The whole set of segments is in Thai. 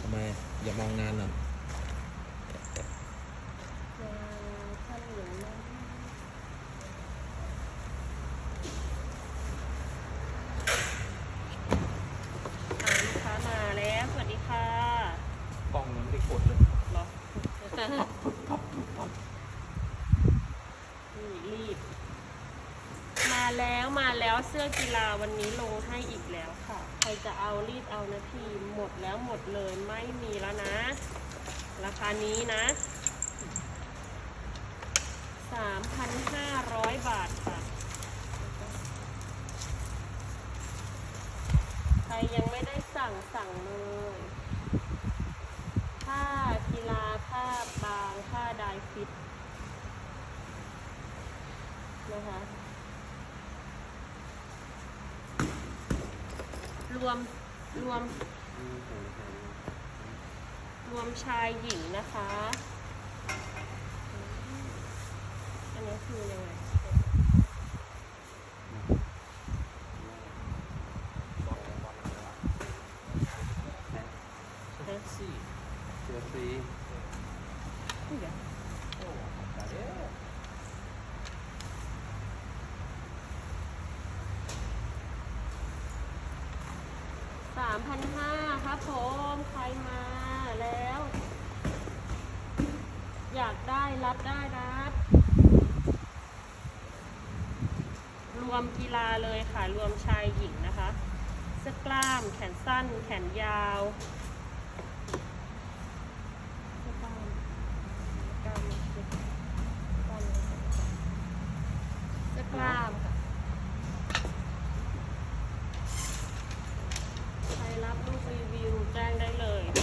ทำไมอย่ามองงานหน่อย ท่านหญิงนะอ่าลูกค้ามาแล้ว สวัสดีค่ะ กล่องมันไม่กดเลย เหรอนี่รีบ มา แล้วเสื้อกีฬาวันนี้ลงให้อีกแล้วค่ะ ใครจะเอารีบเอานะพี่หมดแล้วหมดเลยไม่มีแล้วนะ ราคานี้นะ 3,500 บาทค่ะ ใครยังไม่ได้สั่งสั่งเลยผ้ากีฬาผ้าบางผ้าไดายฟิตนะคะ ร วมรวม รวมชายหญิงนะคะ อันนี้คือยังไง แท็กซี่เสือซี นี่เดี๋ยว โอ้ตายแล้ว สามพันห้าครับผม ใครมาแล้ว อยากได้ รับได้รับรวมกีฬาเลยค่ะ รวมชายหญิงนะคะเสื้อกล้าม แขนสั้น แขนยาวเสื้อกล้ามกล้ามเสื้อกล้ามเสื้อกล้ามค่ะ ใครรับลูกรีวิวแจ้งได้เลยก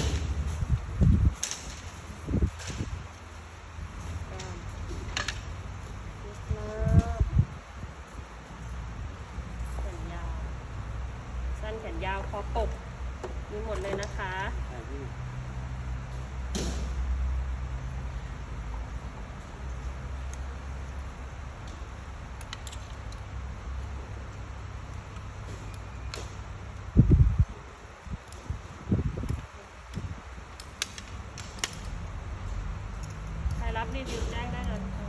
ล้ามเสื้อกล้ามแขนยาว สั้นแขนยาวคอกบมีหมดเลยนะคะ ใช่พี่ ใครรับรีวิวแจ้งได้เลยนะคะ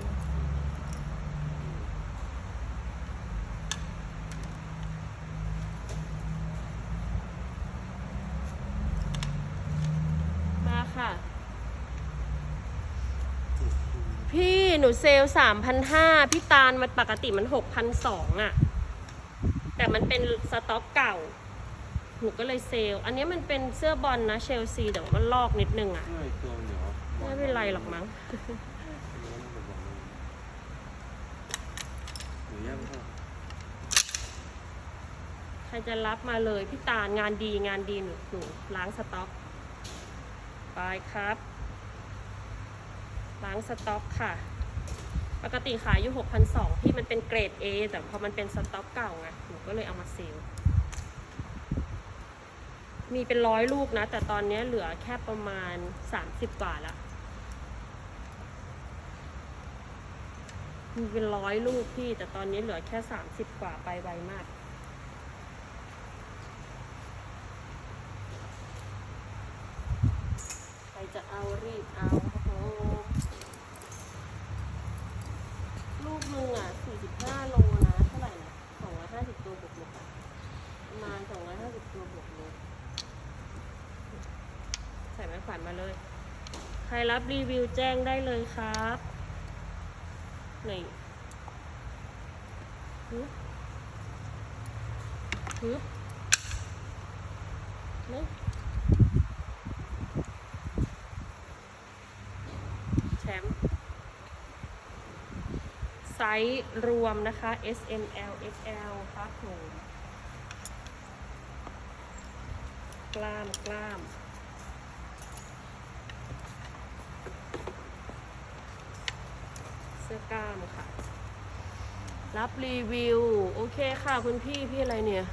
มาค่ะ พี่ห นูเซลสามพันห้าพี่ตาลมันปกติมันหกพันสองอะแต่มันเป็นสต็อกเก่า หนูก็เลยเซล อันนี้มันเป็นเสื้อบอลนะเชลซีแต่ว่ามันลอกนิดนึงอะเมื่อตัวเหนียวไม่เป็นไรหรอกมั้งใครจะรับมาเลยพี่ตาลงานดีงานดีหนูหนูล้างสต็อก ไปครับล้างสต็อกค่ะ ปกติขายอยู่6,200พี่มันเป็นเกรด A แต่พอมันเป็นสต็อกเก่าไงหนูก็เลยเอามาเซลลมีเป็นร้อยลูกนะ แต่ตอนนี้เหลือแค่ประมาณ30กว่าละมีเป็นร้อยลูกพี่ แต่ตอนนี้เหลือแค่30กว่าไปไวมากใครจะเอารีบเอาครับผมลูกหนึง ห้าโลนะเท่าไหร่นะ250ตัวบวกลบอะประมาณ250ตัวบวกลบใส่ไม้ขวัญมาเลย ใครรับรีวิวแจ้งได้เลยครับนี่ฮึบฮึบนี่ แชมป์ไซ ส์รวมนะคะ S M L X L ครับผมกล้ามกล้ามเสื้อกล้ามค่ะ รับรีวิว โอเคค่ะคุณพี่พี่อะไรเนี่ย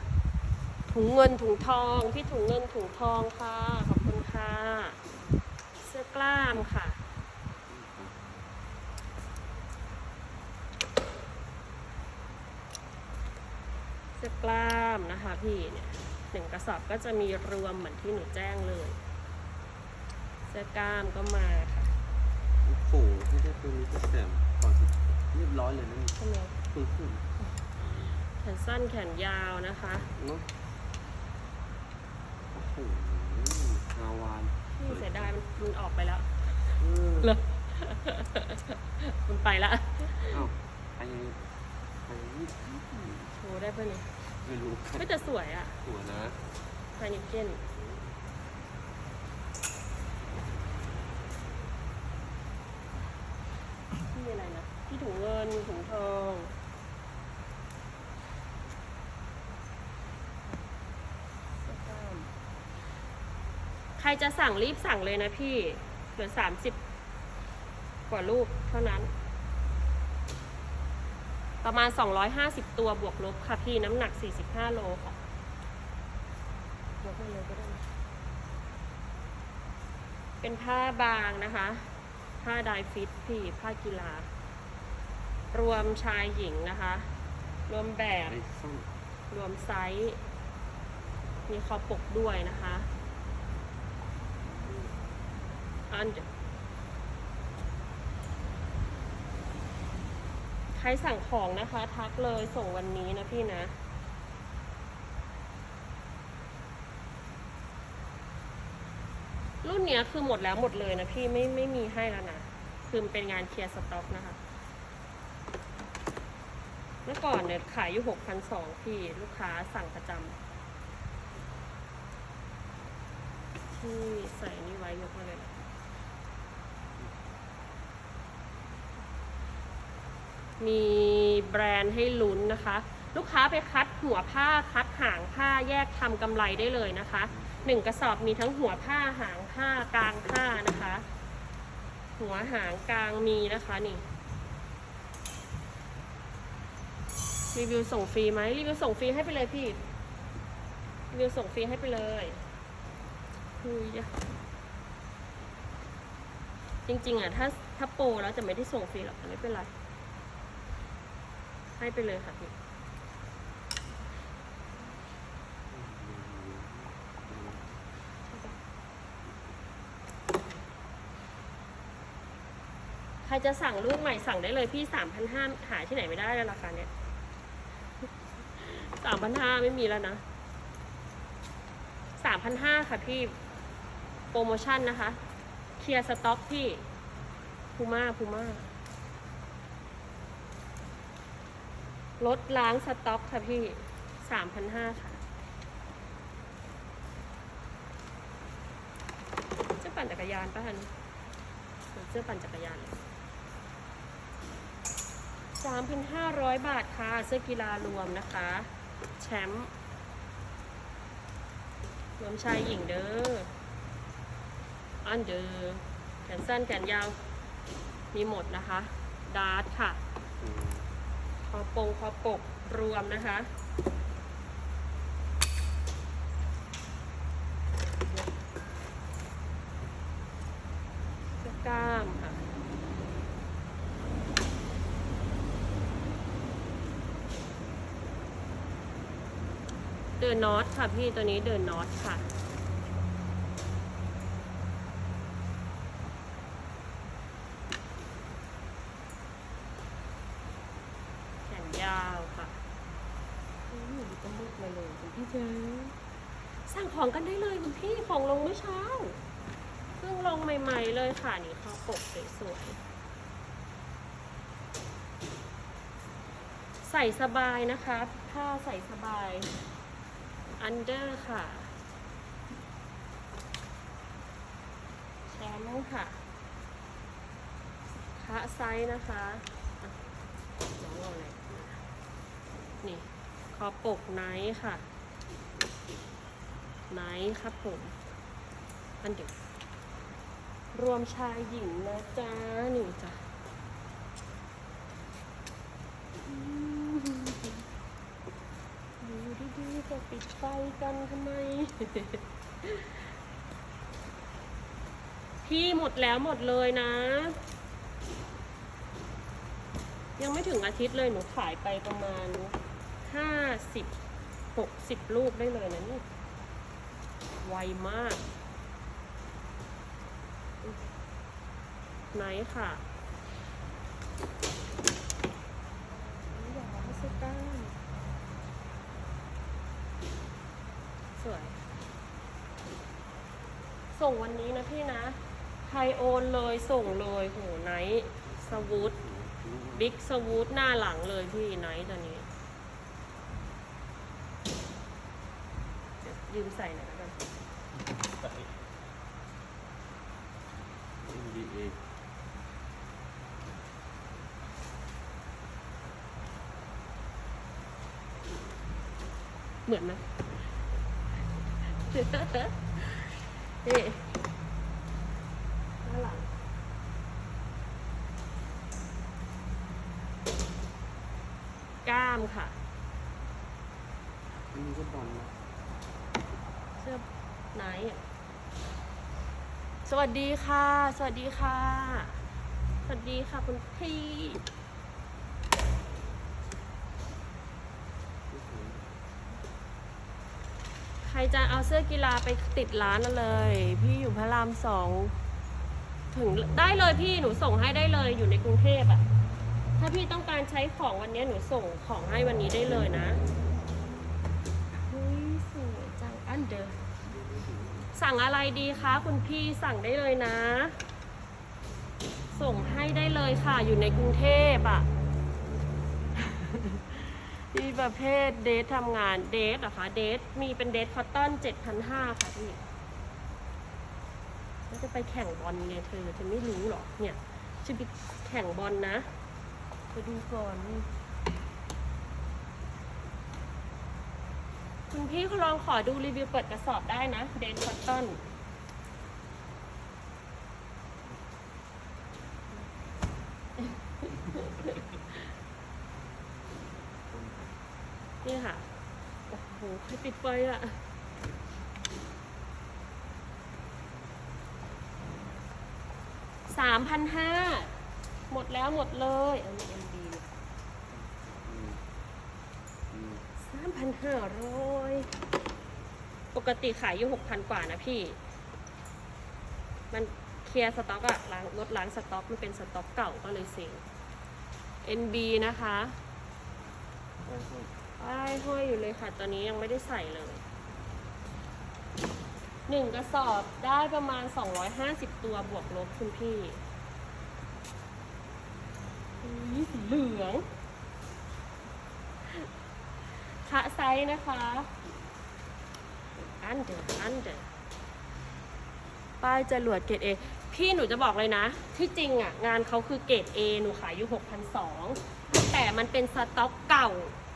ถุงเงินถุงทอง พี่ถุงเงินถุงทองค่ะ ขอบคุณค่ะ เสื้อกล้ามค่ะ เสื้อ กกล้ามนะคะพี่เนี่ยหนึ่งกระสอบก็จะมีรวมเหมือนที่หนูแจ้งเลย เสื้อกล้ามก็มาค่ะโอ้โหไม่ได้ตัวนี้ก็แซมก่อนสิเรียบร้อยเลยนะนี่ใช่ไหมคือคือแขนสั้นแขนยาวนะคะเนาะโอ้โหฮาวานพี่เสียดายมันมันออกไปแล้วเออเลยมันไปละเอ้าไปยังไงไปยังไง โชว์ได้ปะเนี่ย ไม่รู้ไม่แต่สวยอะตัวนะพานิเกนที่อะไรนะที่ถุงเงินถุงทองเสื้อกล้ามใครจะสั่งรีบสั่งเลยนะพี่ เหลือสามสิบกว่าลูกเท่านั้น ประมาณ 250 ตัวบวกลบค่ะพี่น้ำหนัก 45 โลค่ะยกมาเลยก็ได้นะเป็นผ้าบางนะคะ ผ้าไดฟิตพี่ผ้ากีฬา รวมชายหญิงนะคะ รวมแบบ รวมไซส์ มีคอปกด้วยนะคะอันเด ใครสั่งของนะคะ ทักเลยส่งวันนี้นะพี่นะ รุ่นเนี้ยคือหมดแล้วหมดเลยนะพี่ไม่ไม่มีให้แล้วนะ คือเป็นงานเคลียร์สต็อกนะคะ เมื่อก่อนเนี่ยขายอยู่หกพันสองพี่ลูกค้าสั่งประจำที่ใส่นี่ไว้ยกมาเลยนะ มีแบรนด์ให้ลุ้นนะคะ ลูกค้าไปคัดหัวผ้าคัดหางผ้าแยกทำกำไรได้เลยนะคะหนึ่งกระสอบมีทั้งหัวผ้าหางผ้ากลางผ้านะคะ หัวหางกลางมีนะคะนี่รีวิวส่งฟรีไหมรีวิวส่งฟรีให้ไปเลยพี่รีวิวส่งฟรีให้ไปเลยคุยจริงๆอะถ้าถ้าโปรแล้วจะไม่ได้ส่งฟรีหรอกไม่เป็นไร ให้ไปเลยค่ะพี่ใครจะสั่งลูกใหม่สั่งได้เลยพี่สามพันห้าหาที่ไหนไม่ได้แล้วราคาเนี้ยสามพันห้าไม่มีแล้วนะสามพันห้าค่ะพี่ โปรโมชั่นนะคะ เคลียร์สต็อกพี่พูม่าพูม่า ลดล้างสต็อกค่ะพี่สามพันห้าค่ะเสื้อปั่นจักรยานป่ะฮันเหมือนเสื้อปั่นจักรยานเลย3,500บาทค่ะ เสื้อกีฬารวมนะคะ แชมป์รวมชายหญิงเด้อ อันเดอร์แขนสั้นแขนยาว มีหมดนะคะ ดาร์ทค่ะ คอปงคอปกรวมนะคะเสื้อกล้ามค่ะเดินนอตค่ะพี่ตัวนี้เดินนอตค่ะ แขนยาวค่ะอืมอยู่ก็มืดมาเลยคุณพี่เจ๊สั่งของกันได้เลยคุณพี่ ของลงเมื่อเช้าเพิ่งลงใหม่ ๆ เลยค่ะนี่เขาปกสวยๆใส่สบายนะคะผ้าใส่สบายอันเดอร์ค่ะแชมป์ค่ะคะไซส์นะคะน้องเอาอะไรนี่คอปกไนท์ค่ะไนท์ครับผม อันเดียวรวมชายหญิงนะจ๊ะนี่จ้ะอยู่ดีๆก็ปิดไฟกันทำไม พี่หมดแล้วหมดเลยนะ ยังไม่ถึงอาทิตย์เลยหนูขายไปประมาณห้าสิบหกสิบลูกได้เลยนะนี่ ไวมาก ไหนค่ะอย่าไม่ใช่ก้าสวย ส่งวันนี้นะพี่นะใครโอนเลยส่งเลยโหไนท์สวูทบิ๊กสวูทหน้าหลังเลยพี่ไนท์ตัวนี้ยวยืมใส่หน่อยแล้วกัน NBA เหมือนไหมนี่ด้านหลังกล้ามค่ะ อันนี้ก็บอลนะเสื้อไหนอะสวัสดีค่ะ สวัสดีค่ะ สวัสดีค่ะคุณพี่ ใครจะเอาเสื้อกีฬาไปติดร้านนั่นเลย พี่อยู่พระรามสองถึงได้เลยพี่หนูส่งให้ได้เลยอยู่ในกรุงเทพอะถ้าพี่ต้องการใช้ของวันนี้หนูส่งของให้วันนี้ได้เลยนะเฮ้ยสวยจังอันเดอร์สั่งอะไรดีคะคุณพี่สั่งได้เลยนะ ส่งให้ได้เลยค่ะอยู่ในกรุงเทพอะ มีประเภทเดททำงานเดทเหรอคะเดทมีเป็นเดทคอตตอนเจ็ดพันห้าค่ะพี่แล้วจะไปแข่งบอลไงเธอเธอไม่รู้หรอเนี่ยจะไปแข่งบอลนะไปดูก่อนคุณพี่ลองขอดูรีวิวเปิดกระสอบได้นะ เดทคอตตอนนี่ค่ะ โอ้ โหใครปิดไฟอะสามพันห้าหมดแล้วหมดเลยอันนี้เอ็มดีสามพันห้าร้อยปกติขายอยู่หกพันกว่านะพี่ มันเคลียร์สต็อกอะล้างลดล้างสต็อกมันเป็นสต็อกเก่าก็เลยเซ็ง NB นะคะ ป้ายห้อยอยู่เลยค่ะ ตอนนี้ยังไม่ได้ใส่เลยหนึ่งกระสอบได้ประมาณ 250 ตัวบวกลบคุณพี่อุ๊ยสีเหลืองคะไซส์นะคะ อันเดอร์อันเดอร์ป้ายจรวดเกรดเอพี่หนูจะบอกเลยนะ ที่จริงอะ งานเขาคือเกรดเอหนูขายอยู่ 6,200แต่มันเป็นสต็อกเก่า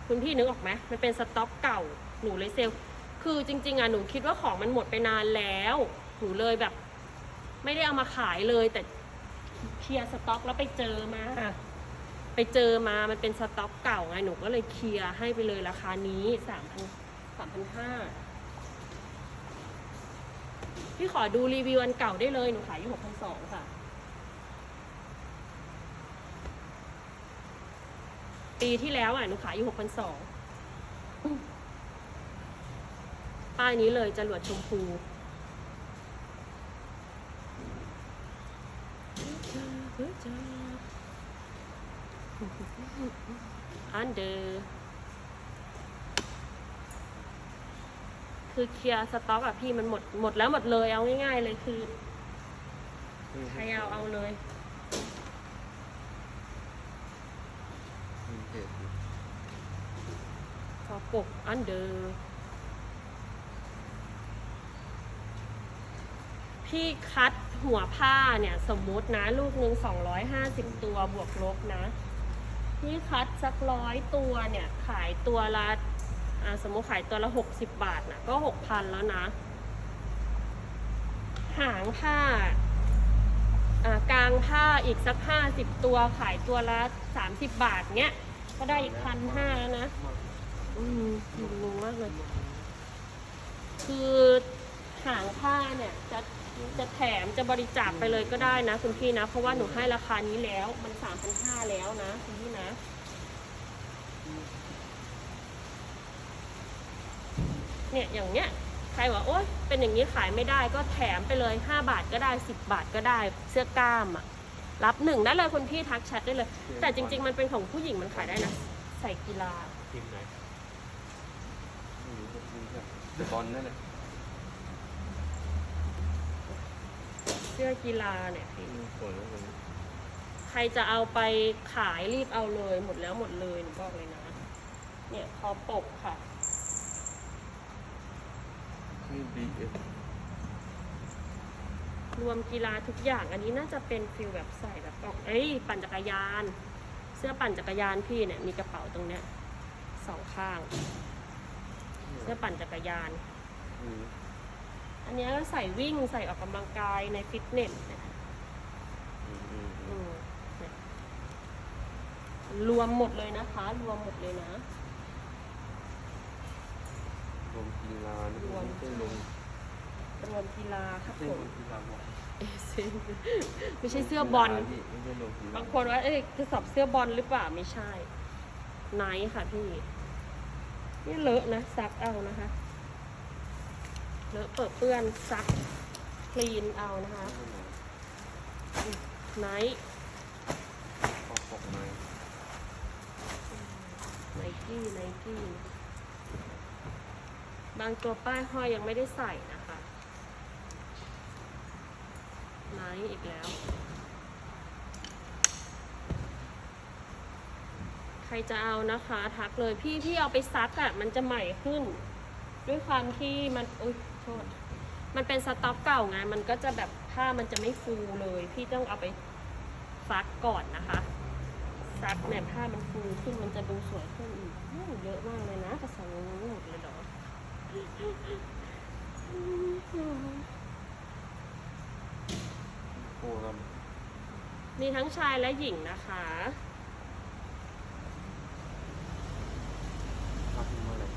คุณพี่นึกออกไหมมันเป็นสต็อกเก่าหนูเลยเซลคือจริง ๆอะหนูคิดว่าของมันหมดไปนานแล้วหนูเลยแบบ ไม่ได้เอามาขายเลย แต่เคลียร์สต็อกแล้วไปเจอมาไปเจอมามันเป็นสต็อกเก่าไงหนูก็เลยเคลียร์ให้ไปเลยราคานี้สามพันสามพันห้าพี่ขอดูรีวิวอันเก่าได้เลยหนูขายอยู่หกพันสองค่ะ ปีที่แล้วอะหนูขายอยู่หกพันสองป้ายนี้เลยจรวดชมพูอันเดอร์คือเคลียร์สต็อกอะพี่มันหมดหมดแล้วหมดเลยเอาง่ายๆเลยคือใครเอาเอาเลย มีเพจอยู่ ค อปกอันเดอร์พี่คัดหัวผ้าเนี่ยสมมตินะลูกหนึ่ง250ตัวบวกลบนะ พี่คัดสักร้อยตัวเนี่ยขายตัวละสมมติขายตัวละ60บบาทนะก็6,000แล้วนะ หางผ้ากลางผ้าอีกสัก50ตัวขายตัวละ30บาทเนี้ยก็ได้อีกพันห้าแล้วนะ อืมงงมากเลย คือหางผ้าเนี่ย จะจะแถมจะบริจาคไปเลยก็ได้นะคุณพี่นะ เพราะว่าหนูให้ราคานี้แล้ว มันสามพันห้าแล้วนะคุณพี่นะเนี่ยอย่างเนี้ยใครบอกโอ๊ยเป็นอย่างนี้ขายไม่ได้ก็แถมไปเลย 5 บาทก็ได้ 10 บาทก็ได้เสื้อกล้ามอะรับหนึ่งได้เลยคุณพี่ทักแชทได้เลย แต่จริง ๆ มันเป็นของผู้หญิงมันขายได้นะ ใส่กีฬาทีมไหนอืม บบเดอะบอลนั่นแหละเสื้อกีฬาเนี่ยพี่ทีมสวยมากเลยใครจะเอาไปขายรีบเอาเลยหมดแล้วหมดเลยหนูบอกเลยนะ เนี่ยคอปกค่ะ นี่บีเอฟรวมกีฬาทุกอย่างอันนี้น่าจะเป็นฟิลแบบใส่แบบออกเอ้ยปั่นจักรยาน เสื้อปั่นจักรยานพี่เนี่ยมีกระเป๋าตรงเนี้ยสองข้าง เสื้อปั่นจักรยาน อืมอันเนี้ยก็ใส่วิ่งใส่ออกกำลังกายในฟิตเนสเนี่ยอืมอืมอือืมมเนี่ยรวมหมดเลยนะคะ รวมหมดเลยนะ รวมกีฬานี่รวม ไม่ใช่ลงรวมกีฬาครับไม่ผใช่ลมงกีฬาบอลเอยเซ่ไม่ใช่เสื้อบอล พี่ไม่ใช่ลงกีฬาบางคนว่าเอ้ยคือสอบเสื้อบอลหรือเปล่าไม่ใช่ไนท์ค่ะพี่ นี่เลอะนะซักเอานะคะเลอะเปิดเปื้อนซักคลีนเอานะคะไนท์พอปกมาไนกี้ไนกี้บางตัวป้ายห้อยยังไม่ได้ใส่นะคะไนท์อีกแล้ว ใครจะเอานะคะทักเลยพี่พี่เอาไปซักอะ่ะมันจะใหม่ขึ้น ด้วยความที่มันอุ้ยโทษมันเป็นสต็อกเก่าไงมันก็จะแบบผ้ามันจะไม่ฟูเลย พี่ต้องเอาไปซักก่อนนะคะซักเนี่ยผ้ามันฟูขึ้นมันจะดูสวยขึ้นอีกอื้อเยอะมากเลยนะกระสังหมดเลยเหรอโอ้ครับมีทั้งชายและหญิงนะคะ ภาพที่เมื่อไหร่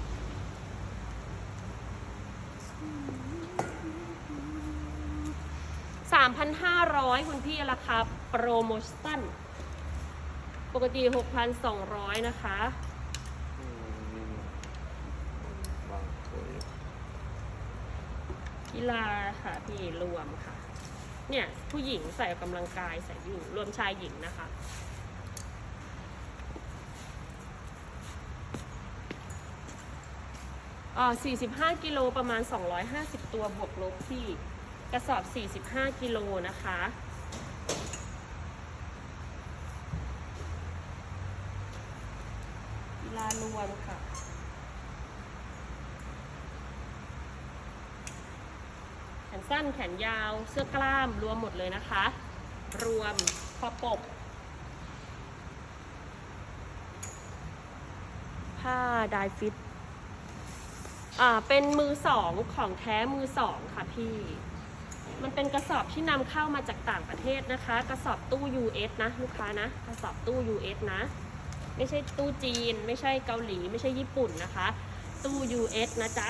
3,500 คุณพี่ราคาโปรโมชั่นปกติ 6,200 นะคะอืมมีบางสวยกีฬาค่ะ พี่รวมค่ะ เนี่ย ผู้หญิงใส่ออกกำลังกายใส่วิ่รวมชายหญิงนะคะอ่า45 กิโลประมาณ 250 ตัวบวกลบที่ กระสอบ 45 กิโลนะคะกีฬารวมค่ะ แขนสั้นแขนยาวเสื้อกล้ามรวมหมดเลยนะคะ รวมคอปก ผ้าไดายฟิต อ่า เป็นมือสองของแท้มือสองค่ะพี่ มันเป็นกระสอบที่นำเข้ามาจากต่างประเทศนะคะ กระสอบตู้ US นะลูกค้านะ กระสอบตู้ US นะ ไม่ใช่ตู้จีน ไม่ใช่เกาหลี ไม่ใช่ญี่ปุ่นนะคะ ตู้ US นะจ๊ะ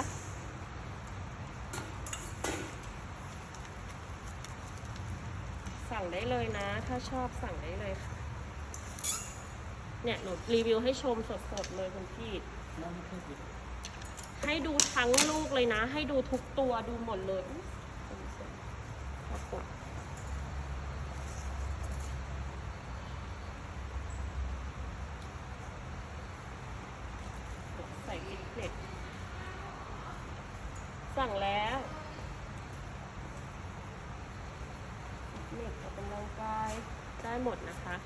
สั่งได้เลยนะ ถ้าชอบสั่งได้เลยค่ะ เนี่ยหนูรีวิวให้ชมสดๆเลยคุณพี่ให้ดูทั้งลูกเลยนะ ให้ดูทุกตัวดูหมดเลยอุ๊ย ครับผมใส่ฟิตเนสสั่งแล้วฟิตเน็ตออกกำลังกายได้หมดนะคะ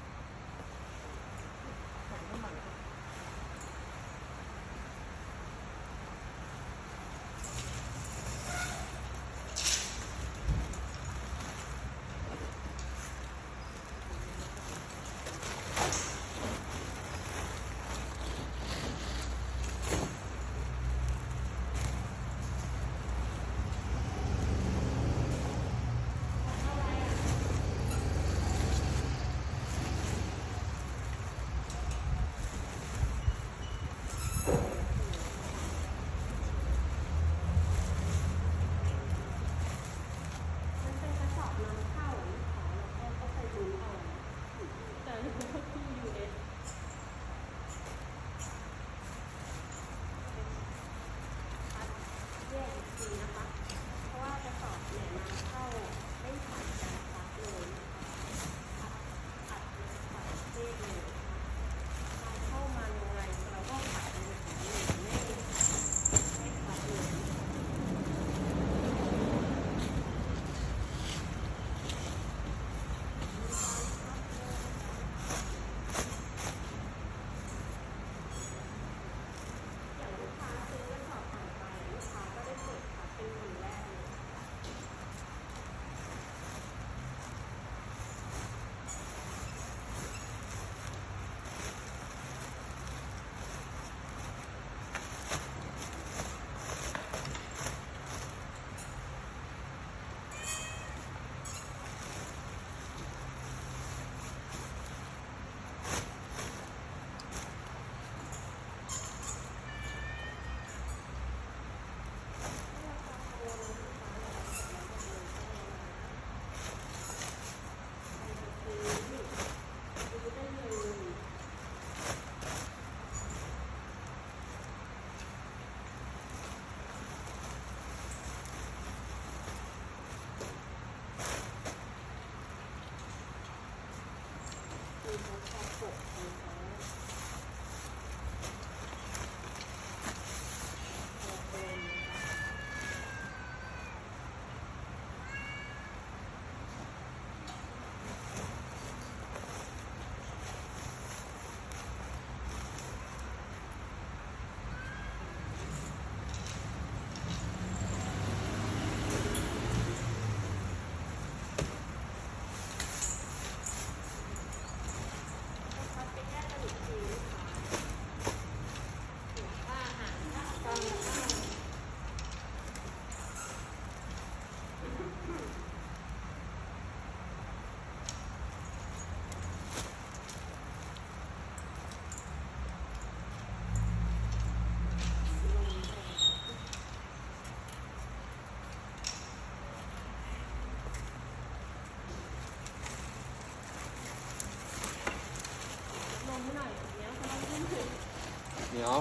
นียว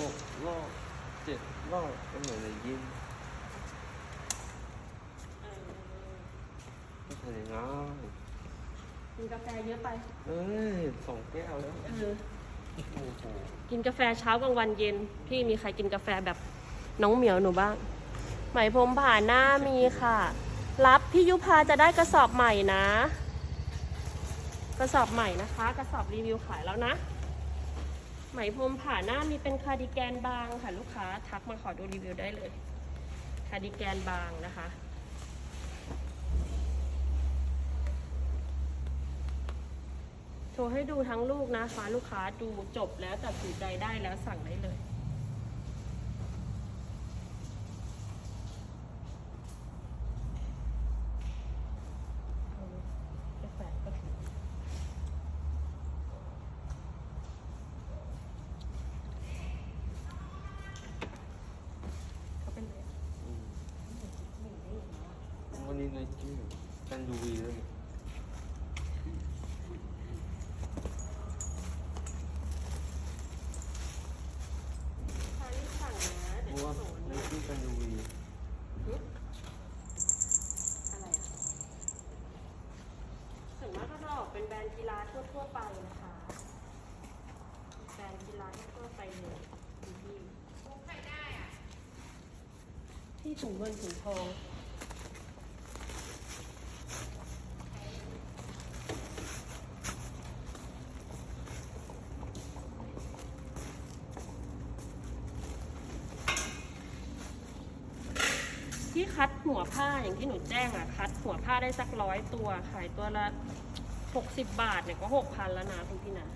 หกรอบเจ็ดรอบก็เหมือนเลยยิ้มก็ทำอย่างานกินกาแฟเยอะไป เออสองแก้วแล้วกินกาแฟเช้ากลางวันเย็น พี่มีใครกินกาแฟแบบน้องเหมียวหนูบ้าง ไหมพรมผ่านหน้ามีค่ะ รับพี่ยุพาจะได้กระสอบใหม่นะ กระสอบใหม่นะคะ กระสอบรีวิวขายแล้วนะ ไหมพรมผ่านหน้ามีเป็นคาร์ดิแกนบางค่ะลูกค้าทักมาขอดูรีวิวได้เลย คาร์ดิแกนบางนะคะ โชว์ให้ดูทั้งลูกนะคะ ลูกค้าดูจบแล้วตัดสินใจได้แล้วสั่งได้เลย เอาไปแขวนก็ถูกเขาเป็นเลย อืมวั นนี้ในยิมกันดูวีเลยใครสั่งนะเพเดี๋ยวราะว่าจะสนในนะที่กันดูวีอะไรอะส่วนมากก็จะออกเป็นแบรนด์กีฬาทั่วๆไปนะคะ แบรนด์กีฬาทั่วๆไปเลยคุณพี่ ที่ถุงเงินถุงทอง ที่คัดหัวผ้าอย่างที่หนูแจ้งอะคัดหัวผ้าได้สักร้อยตัว ขายตัวละหกสิบบาทเนี่ยก็หกพันแล้วนะคุณพี่นะ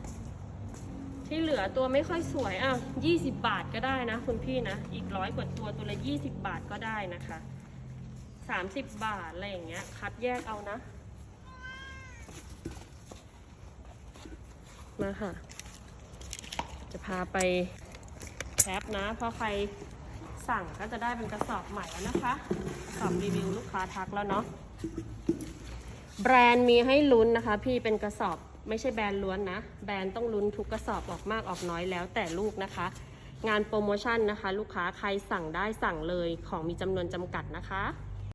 ที่เหลือตัวไม่ค่อยสวยอะยี่สิบบาทก็ได้นะคุณพี่นะ อีกร้อยกว่าตัวตัวละยี่สิบบาทก็ได้นะคะสามสิบบาทอะไรอย่างเงี้ย คัดแยกเอานะ มาค่ะ จะพาไปแคปนะเพราะใคร สั่งก็จะได้เป็นกระสอบใหม่แล้วนะคะกระสอบรีวิวลูกค้าทักแล้วเนาะแบรนด์มีให้ลุ้นนะคะ พี่เป็นกระสอบไม่ใช่แบรนด์ล้วนนะ แบรนด์ต้องลุ้นทุกกระสอบออกมากออกน้อยแล้วแต่ลูกนะคะ งานโปรโมชั่นนะคะ ลูกค้าใครสั่งได้สั่งเลยของมีจำนวนจำกัดนะคะ